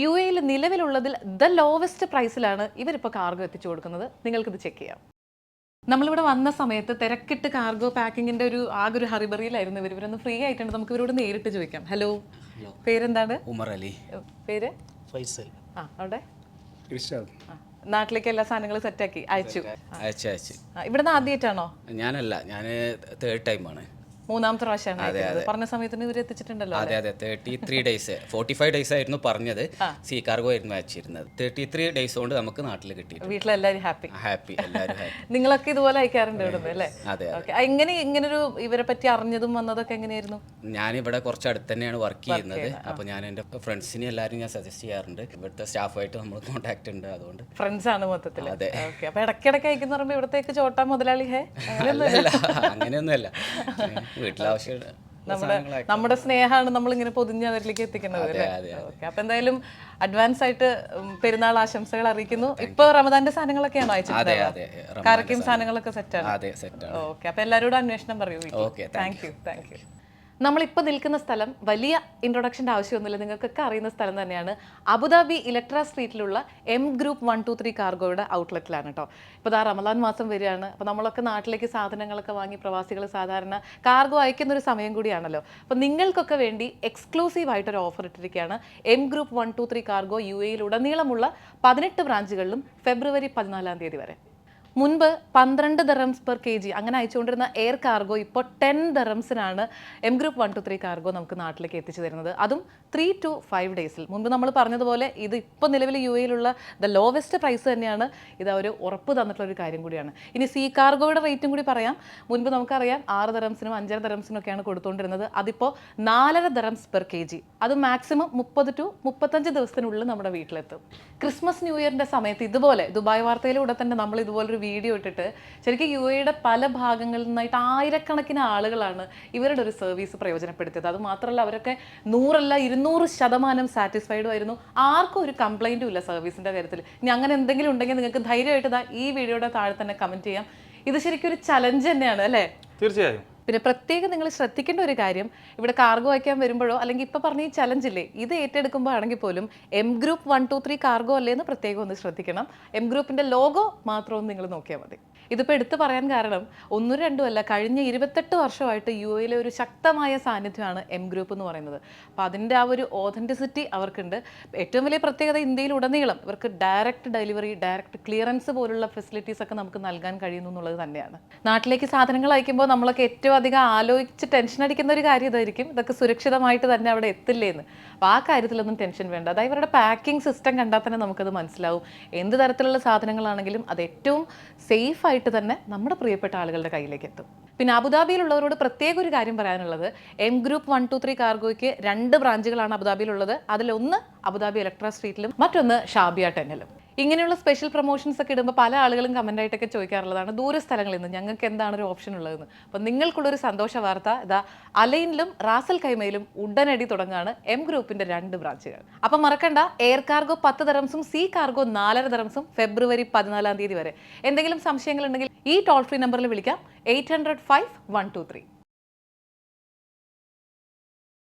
U എയിൽ നിലവിലുള്ളതിൽ the lowest പ്രൈസിലാണ് ഇവരിപ്പോൾ cargo എത്തിച്ചു കൊടുക്കുന്നത്. നിങ്ങൾക്കിത് ചെക്ക് ചെയ്യാം. നമ്മളിവിടെ വന്ന സമയത്ത് തിരക്കിട്ട് കാർഗോ പാക്കിങ്ങിന്റെ ഒരു ആകെ ഒരു ഹറിബറിയിലായിരുന്നു ഇവർ ഇവരൊന്ന് ഫ്രീ ആയിട്ടുണ്ട്. നമുക്ക് ഇവരോട് നേരിട്ട് ചോദിക്കാം. ഹലോ പേരെന്താണ്? ഉമർ അലി. പേര്? ഫൈസൽ. ആ അവിടെ? നാട്ടിലേക്ക് എല്ലാ സാധനങ്ങളും സെറ്റാക്കി അയച്ചു. അയച്ചു അയച്ചു. ഇവിടുന്ന് ആദ്യമായിട്ടാണോ ഞാനല്ല ഞാൻ തേർഡ് ടൈമാണ് മൂന്നാമത്തെ പ്രാവശ്യമാണ് പറഞ്ഞ സമയത്തിന് ഇവർ എത്തിച്ചിട്ടുണ്ടല്ലോ അതെ അതെ. Thirty three days forty five days ആയിരുന്നു പറഞ്ഞത്. സി കാർഗോ ആയിരുന്നു അയച്ചിരുന്നത് തേർട്ടി ത്രീ ഡേയ്സ് കൊണ്ട് നമുക്ക് നാട്ടിൽ കിട്ടി വീട്ടിലെല്ലാവരും ഹാപ്പി ഹാപ്പി എല്ലാവരും നിങ്ങളൊക്കെ ഇതുപോലെ അയക്കാറുണ്ട് ഇവിടുന്ന് അല്ലേ? അതെ എങ്ങനെ ഇങ്ങനൊരു ഇവരെ പറ്റി അറിഞ്ഞതും വന്നതൊക്കെ എങ്ങനെയായിരുന്നു? ഞാൻ ഇവിടെ കുറച്ച് അടുത്ത് തന്നെയാണ് വർക്ക് ചെയ്യുന്നത്. അപ്പൊ ഞാൻ എന്റെ ഫ്രണ്ട്സിനെ എല്ലാവരും ഞാൻ സജസ്റ്റ് ചെയ്യാറുണ്ട്. ഇവിടുത്തെ സ്റ്റാഫായിട്ട് നമ്മൾ കോൺടാക്ട് ഉണ്ട് അതുകൊണ്ട്. ഫ്രണ്ട്സ് ആണ് മൊത്തത്തിൽ അതെ. അപ്പൊ ഇടയ്ക്കിടയ്ക്ക് അയക്കുന്ന പറയുമ്പോൾ ഇവിടത്തേക്ക് ചോട്ടാ മുതലാളി ഹേ? അല്ല അങ്ങനെയൊന്നുമല്ല. നമ്മുടെ നമ്മുടെ സ്നേഹമാണ് നമ്മൾ ഇങ്ങനെ പൊതിഞ്ഞ് അവരിലേക്ക് എത്തിക്കുന്നത് അല്ലേ? ഓക്കെ അപ്പൊ എന്തായാലും അഡ്വാൻസ് ആയിട്ട് പെരുന്നാൾ ആശംസകൾ അറിയിക്കുന്നു. ഇപ്പൊ റമദാന്റെ സാധനങ്ങളൊക്കെയാണോ അയച്ചിട്ടുള്ളത്? കാരക്കയും സാധനങ്ങളൊക്കെ സെറ്റ് ആണ്. ഓക്കെ അപ്പൊ എല്ലാരോടും അന്വേഷണം പറയൂ താങ്ക് യു താങ്ക് യു നമ്മളിപ്പോൾ നിൽക്കുന്ന സ്ഥലം വലിയ ഇൻട്രൊഡക്ഷന്റെ ആവശ്യമൊന്നുമില്ല. നിങ്ങൾക്കൊക്കെ അറിയുന്ന സ്ഥലം തന്നെയാണ്. Abu Dhabi Electra സ്ട്രീറ്റിലുള്ള M group one two three കാർഗോയുടെ ഔട്ട്ലെറ്റിലാണ് കേട്ടോ ഇപ്പോൾ ദാ റമദാൻ മാസം വരികയാണ്. അപ്പോൾ നമ്മളൊക്കെ നാട്ടിലേക്ക് സാധനങ്ങളൊക്കെ വാങ്ങി പ്രവാസികൾ സാധാരണ കാർഗോ അയക്കുന്ന ഒരു സമയം കൂടിയാണല്ലോ. അപ്പോൾ നിങ്ങൾക്കൊക്കെ വേണ്ടി എക്സ്ക്ലൂസീവ് ആയിട്ടൊരു ഓഫർ ഇട്ടിരിക്കുകയാണ്. M group one two three cargo U എയിലുടനീളമുള്ള പതിനെട്ട് ബ്രാഞ്ചുകളിലും ഫെബ്രുവരി പതിനാലാം തീയതി വരെ. മുൻപ് പന്ത്രണ്ട് ദറംസ് പെർ കെ ജി അങ്ങനെ അയച്ചുകൊണ്ടിരുന്ന എയർ കാർഗോ ഇപ്പോൾ ten ദറംസിനാണ് M group one two three cargo നമുക്ക് നാട്ടിലേക്ക് എത്തിച്ചു തരുന്നത്. അതും ത്രീ ടു ഫൈവ് ഡേയ്സിൽ മുൻപ് നമ്മൾ പറഞ്ഞതുപോലെ ഇത് ഇപ്പോൾ നിലവിൽ യു എയിലുള്ള ദ ലോവസ്റ്റ് പ്രൈസ് തന്നെയാണ്. ഇത് അവർ ഉറപ്പ് തന്നിട്ടുള്ള ഒരു കാര്യം കൂടിയാണ്. ഇനി സി കാർഗോയുടെ റേറ്റും കൂടി പറയാം. മുൻപ് നമുക്കറിയാം ആറ് ദറംസിനും അഞ്ചര ദറംസിനും ഒക്കെയാണ് കൊടുത്തുകൊണ്ടിരുന്നത് അതിപ്പോൾ നാലര ദറംസ് പെർ കെ ജി അത് മാക്സിമം മുപ്പത് ടു മുപ്പത്തഞ്ച് ദിവസത്തിനുള്ളിൽ നമ്മുടെ വീട്ടിലെത്തും. ക്രിസ്മസ് ന്യൂ ഇയറിന്റെ സമയത്ത് ഇതുപോലെ ദുബായ് വാർത്തയിലൂടെ തന്നെ നമ്മൾ ഇതുപോലൊരു വീഡിയോ ഇട്ടിട്ട് ശരിക്കും യു എയുടെ പല ഭാഗങ്ങളിൽ നിന്നായിട്ട് ആയിരക്കണക്കിന് ആളുകളാണ് ഇവരുടെ ഒരു സർവീസ് പ്രയോജനപ്പെടുത്തിയത്. അത് മാത്രമല്ല അവരൊക്കെ നൂറല്ല ഇരുന്നൂറ് ശതമാനം സാറ്റിസ്ഫൈഡും ആയിരുന്നു. ആർക്കും ഒരു കംപ്ലൈന്റും ഇല്ല സർവീസിന്റെ കാര്യത്തിൽ. ഇനി അങ്ങനെ എന്തെങ്കിലും ഉണ്ടെങ്കിൽ നിങ്ങൾക്ക് ധൈര്യമായിട്ട് ഈ വീഡിയോയുടെ താഴെ തന്നെ കമന്റ് ചെയ്യാം. ഇത് ശരിക്കും ഒരു ചലഞ്ച് തന്നെയാണ് അല്ലേ? തീർച്ചയായും. പിന്നെ പ്രത്യേകം നിങ്ങൾ ശ്രദ്ധിക്കേണ്ട ഒരു കാര്യം ഇവിടെ കാർഗോ അയക്കാൻ വരുമ്പോഴോ അല്ലെങ്കിൽ ഇപ്പോൾ പറഞ്ഞ ഈ ചലഞ്ച് ഇല്ലേ ഇത് ഏറ്റെടുക്കുമ്പോൾ ആണെങ്കിൽ പോലും M group one two three cargo അല്ലേ എന്ന് പ്രത്യേകം ഒന്ന് ശ്രദ്ധിക്കണം. എം ഗ്രൂപ്പിന്റെ ലോഗോ മാത്രം നിങ്ങൾ നോക്കിയാൽ മതി. ഇതിപ്പോൾ എടുത്തു പറയാൻ കാരണം ഒന്നും രണ്ടും അല്ല കഴിഞ്ഞ ഇരുപത്തെട്ട് വർഷമായിട്ട് യു എയിലെ ഒരു ശക്തമായ സാന്നിധ്യമാണ് എം ഗ്രൂപ്പ് എന്ന് പറയുന്നത്. അപ്പോൾ അതിന്റെ ആ ഒരു ഓതന്റിസിറ്റി അവർക്കുണ്ട്. ഏറ്റവും വലിയ പ്രത്യേകത ഇന്ത്യയിൽ ഉടനീളം ഇവർക്ക് ഡയറക്റ്റ് ഡെലിവറി ഡയറക്റ്റ് ക്ലിയറൻസ് പോലുള്ള ഫെസിലിറ്റീസ് ഒക്കെ നമുക്ക് നൽകാൻ കഴിയുന്നു എന്നുള്ളത് തന്നെയാണ്. നാട്ടിലേക്ക് സാധനങ്ങൾ അയക്കുമ്പോൾ നമ്മളൊക്കെ ഏറ്റവും അധികം ആലോചിച്ച് ടെൻഷൻ അടിക്കുന്ന ഒരു കാര്യം ഇതായിരിക്കും. ഇതൊക്കെ സുരക്ഷിതമായിട്ട് തന്നെ അവിടെ എത്തില്ലേന്ന്. അപ്പോൾ ആ കാര്യത്തിലൊന്നും ടെൻഷൻ വേണ്ട. അതായത് ഇവരുടെ പാക്കിംഗ് സിസ്റ്റം കണ്ടാൽ തന്നെ നമുക്കത് മനസ്സിലാവും. എന്ത് തരത്തിലുള്ള സാധനങ്ങളാണെങ്കിലും അത് ഏറ്റവും സേഫ് ആയിട്ട് തന്നെ നമ്മുടെ പ്രിയപ്പെട്ട ആളുകളുടെ കയ്യിലേക്ക് എത്തും. പിന്നെ അബുദാബിയിലുള്ളവരോട് പ്രത്യേക ഒരു കാര്യം പറയാനുള്ളത്. M group one two three കാർഗോയ്ക്ക് രണ്ട് ബ്രാഞ്ചുകളാണ് അബുദാബിയിലുള്ളത്. അതിലൊന്ന് അബുദാബി ഇലക്ട്ര സ്ട്രീറ്റിലും മറ്റൊന്ന് ഷാബിയ ടെന്നിലും ഇങ്ങനെയുള്ള സ്പെഷ്യൽ പ്രൊമോഷൻസ് ഒക്കെ ഇടുമ്പോൾ പല ആളുകളും കമന്റ് ആയിട്ടൊക്കെ ചോദിക്കാറുള്ളതാണ്. ദൂര സ്ഥലങ്ങളിൽ നിന്ന് ഞങ്ങൾക്ക് എന്താണ് ഒരു ഓപ്ഷൻ ഉള്ളതെന്ന്. അപ്പോൾ നിങ്ങൾക്കുള്ളൊരു സന്തോഷ വാർത്ത ഇതാ അലൈനിലും റാസൽ കൈമയിലും ഉടനടി തുടങ്ങുകയാണ് എം ഗ്രൂപ്പിന്റെ രണ്ട് ബ്രാഞ്ചുകൾ അപ്പം മറക്കണ്ട എയർ കാർഗോ പത്ത് ദറംസും സി കാർഗോ നാലര ദറംസും ഫെബ്രുവരി പതിനാലാം തീയതി വരെ. എന്തെങ്കിലും സംശയങ്ങളുണ്ടെങ്കിൽ ഈ ടോൾ ഫ്രീ നമ്പറിൽ വിളിക്കാം. Eight hundred five one two three